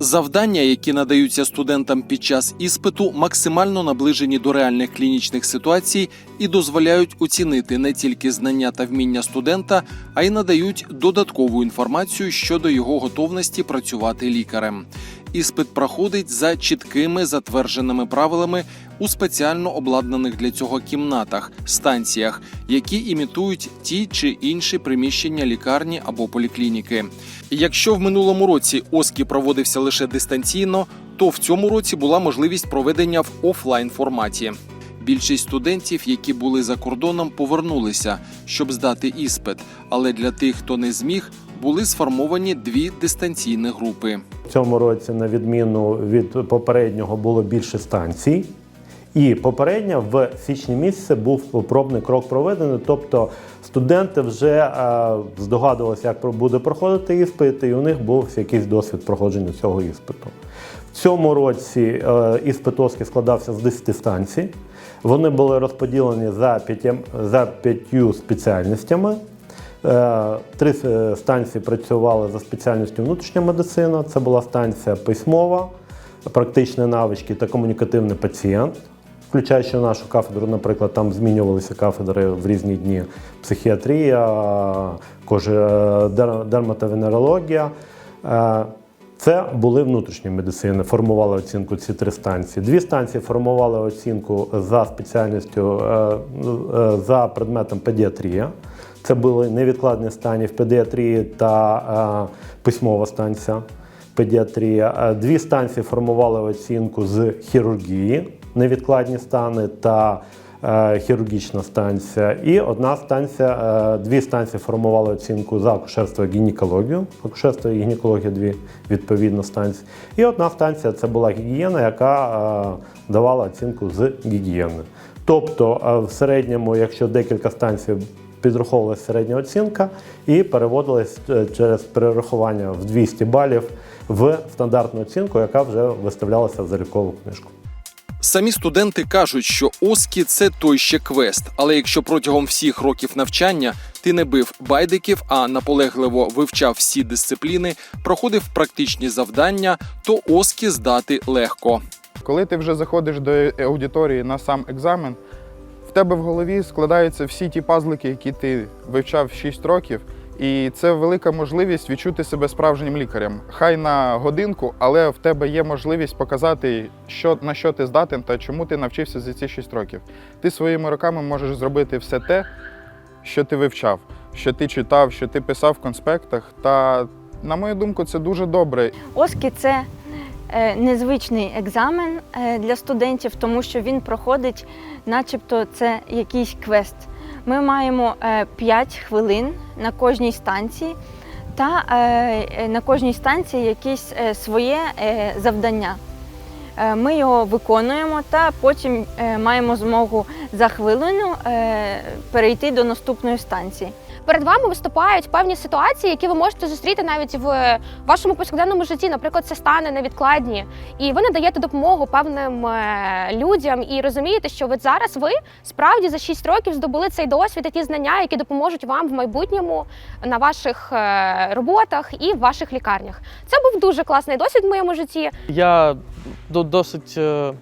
Завдання, які надаються студентам під час іспиту, максимально наближені до реальних клінічних ситуацій і дозволяють оцінити не тільки знання та вміння студента, а й надають додаткову інформацію щодо його готовності працювати лікарем. Іспит проходить за чіткими затвердженими правилами у спеціально обладнаних для цього кімнатах, станціях, які імітують ті чи інші приміщення лікарні або поліклініки. Якщо в минулому році ОСКІ проводився лише дистанційно, то в цьому році була можливість проведення в офлайн форматі. Більшість студентів, які були за кордоном, повернулися, щоб здати іспит. Але для тих, хто не зміг, були сформовані дві дистанційні групи. В цьому році, на відміну від попереднього, було більше станцій. І попередньо в січні місяці був пробний крок проведений, тобто студенти вже е, здогадувалися, як буде проходити іспит, і у них був якийсь досвід проходження цього іспиту. В цьому році е, іспит ОСКІ складався з 10 станцій. Вони були розподілені за п'ятям- за п'ятью спеціальностями. Е, Три станції працювали за спеціальністю внутрішня медицина. Це була станція письмова, практичні навички та комунікативний пацієнт. Включаючи нашу кафедру, наприклад, там змінювалися кафедри в різні дні: психіатрія, дер- дерматовенерологія. Е, Це були внутрішні медицини, формували оцінку ці три станції. Дві станції формували оцінку за спеціальністю е, е, за предметом педіатрія. Це були невідкладні стані в педіатрії та е, письмова станція педіатрія. Е, Дві станції формували оцінку з хірургії, невідкладні стани та е, хірургічна станція. І одна станція, е, дві станції формували оцінку за акушерство і гінекологію. Акушерство і гінекологія дві відповідно станції. І одна станція це була гігієна, яка е, давала оцінку з гігієни. Тобто, в середньому, якщо декілька станцій підраховувалася середня оцінка і переводилась через перерахування в 200 балів в стандартну оцінку, яка вже виставлялася в залікову книжку. Самі студенти кажуть, що ОСКІ це той ще квест. Але якщо протягом всіх років навчання ти не бив байдиків, а наполегливо вивчав всі дисципліни, проходив практичні завдання, то ОСКІ здати легко. Коли ти вже заходиш до аудиторії на сам екзамен, в тебе в голові складаються всі ті пазлики, які ти вивчав 6 років, і це велика можливість відчути себе справжнім лікарем. Хай на годинку, але в тебе є можливість показати, що, на що ти здатен та чому ти навчився за ці 6 років. Ти своїми руками можеш зробити все те, що ти вивчав, що ти читав, що ти писав в конспектах. Та, на мою думку, це дуже добре. ОСКІ це е, незвичний екзамен е, для студентів, тому що він проходить, начебто, це якийсь квест. Ми маємо 5 хвилин на кожній станції, та е, на кожній станції якесь е, своє е, завдання. Е, Ми його виконуємо та потім е, маємо змогу за хвилину е, перейти до наступної станції. Перед вами виступають певні ситуації, які ви можете зустріти навіть в вашому повсякденному житті. Наприклад, це стани невідкладні, і ви надаєте допомогу певним е, людям і розумієте, що от зараз ви справді за 6 років здобули цей досвід і ті знання, які допоможуть вам в майбутньому на ваших е, роботах і в ваших лікарнях. Це був дуже класний досвід в моєму житті. Я до- досить е,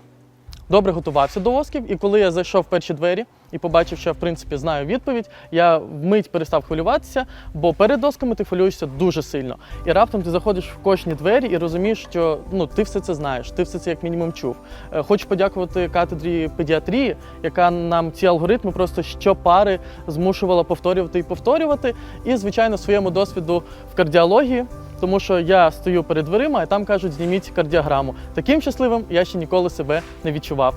добре готувався до осків, і коли я зайшов в перші двері і побачив, що я в принципі знаю відповідь, я вмить перестав хвилюватися, бо перед досками ти хвилюєшся дуже сильно. І раптом ти заходиш в кожні двері і розумієш, що ну ти все це знаєш, ти все це як мінімум чув. Е, Хочу подякувати катедрі педіатрії, яка нам ці алгоритми просто щопари змушувала повторювати і повторювати. І, звичайно, своєму досвіду в кардіології. Тому що я стою перед дверима, і там кажуть, зніміть кардіограму. Таким щасливим я ще ніколи себе не відчував.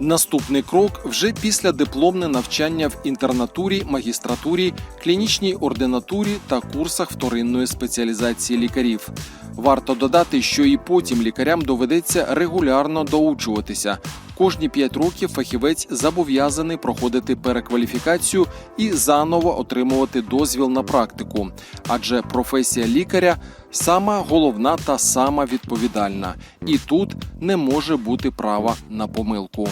Наступний крок вже після дипломне навчання в інтернатурі, магістратурі, клінічній ординатурі та курсах вторинної спеціалізації лікарів. Варто додати, що і потім лікарям доведеться регулярно доучуватися. Кожні 5 років фахівець зобов'язаний проходити перекваліфікацію і заново отримувати дозвіл на практику, адже професія лікаря сама головна та сама відповідальна, і тут не може бути права на помилку.